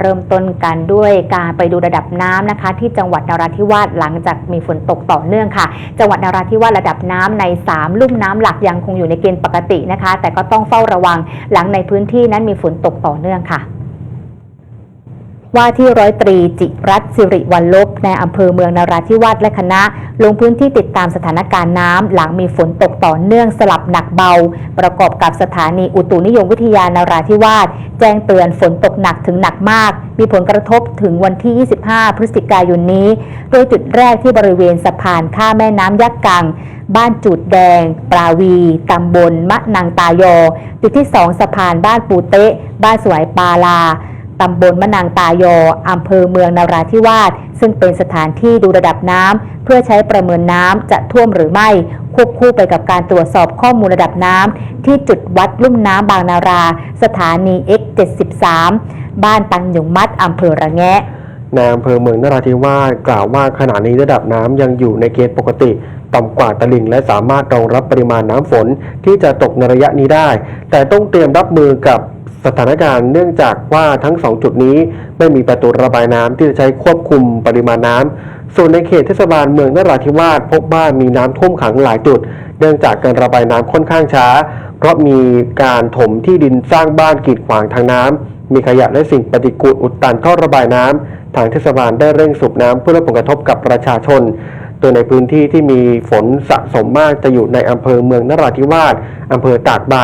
เริ่มต้นกันด้วยการไปดูระดับน้ำนะคะ ที่จังหวัดนราธิวาสหลังจากมีฝนตกต่อเนื่องค่ะ จังหวัดนราธิวาสระดับน้ำใน 3 ลุ่มน้ำหลักยังคงอยู่ในเกณฑ์ปกตินะคะ แต่ก็ต้องเฝ้าระวังหลังในพื้นที่นั้นมีฝนตกต่อเนื่องค่ะ ว่าที่ร้อยตรีจิรัตสิริวัลลบในอำเภอเมืองนราธิวาสและคณะ ลงพื้นที่ติดตามสถานการณ์น้ำหลังมีฝนตกต่อเนื่องสลับหนักเบา ประกอบกับสถานีอุตุนิยมวิทยานราธิวาสแจ้งเตือนฝนตกหนักถึงหนักมาก มีผลกระทบถึงวันที่ 25 พฤศจิกายนนี้ โดยจุดแรกที่บริเวณสะพานข้ามแม่น้ำยักษ์กังบ้านจุดแดง ปราวี ตำบลมะนางตายอ จุดที่ 2 สะพานบ้านปูเตะ บ้านสวยปาลา ตำบลมะนางตายออำเภอเมืองนาราธิวาส ซึ่งเป็นสถานที่ดูระดับน้ำเพื่อใช้ประเมินน้ำจะท่วมหรือไม่ ควบคู่ไปกับการตรวจสอบข้อมูลระดับน้ำที่จุดวัดลุ่มน้ำบางนารา สถานี X73 บ้านตังหยงมัดอำเภอระแงะ นายอำเภอเมืองนราธิวาสกล่าวว่าขณะนี้ระดับน้ำยังอยู่ในเกณฑ์ปกติ ต่ำกว่าตลิ่งและสามารถรองรับปริมาณน้ำฝนที่จะตกในระยะนี้ได้ แต่ต้องเตรียมรับมือกับสถานการณ์เนื่องจากว่าทั้งสองจุดนี้ไม่มีประตูระบายน้ำที่จะใช้ควบคุมปริมาณน้ำส่วนในเขตเทศบาลเมืองนราธิวาสพบว่ามีน้ำท่วมขังหลายจุด เนื่องจากการระบายน้ำค่อนข้างช้า เพราะมีการถมที่ดินสร้างบ้านกีดขวางทางน้ำมีขยะและสิ่งปฏิกูลอุดตันท่อระบายน้ำ ทางเทศบาลได้เร่งสูบน้ำเพื่อลดผลกระทบกับประชาชน โดยในพื้นที่ที่มีฝนสะสมมากจะอยู่ในอำเภอเมืองนราธิวาสอำเภอตากใบ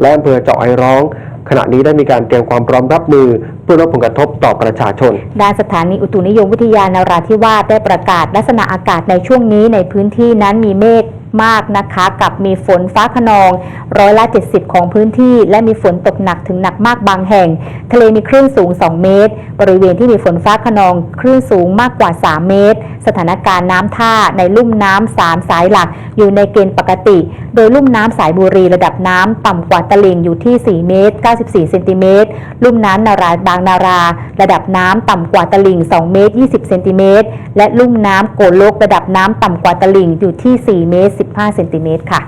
และอำเภอเจาะไอร้องขณะนี้ได้มีการเตรียมความพร้อมรับมือเพื่อลดผลกระทบต่อประชาชน ด้านสถานีอุตุนิยมวิทยานราธิวาสได้ประกาศลักษณะอากาศในช่วงนี้ในพื้นที่นั้นมีเมฆ มากนะคะ กับมีฝนฟ้าขนองร้อยละ 70 ของพื้นที่ และมีฝนตกหนักถึงหนักมากบางแห่ง ทะเลมีคลื่นสูง 2 เมตร บริเวณที่มีฝนฟ้าขนองคลื่นสูงมากกว่า 3 เมตร สถานการณ์น้ำท่าในลุ่มน้ำสามสายหลักอยู่ในเกณฑ์ปกติ โดยลุ่มน้ำสายบุรีระดับน้ำต่ำกว่าตลิ่งอยู่ที่ 4 เมตร 94 เซนติเมตร ลุ่มน้ำนาราบางนารา ระดับน้ำต่ำกว่าตลิ่ง 2 เมตร 20 เซนติเมตร และลุ่มน้ำโกลกระดับน้ำต่ำกว่าตลิ่งอยู่ที่ 4 เมตร 15 เซนติเมตรค่ะ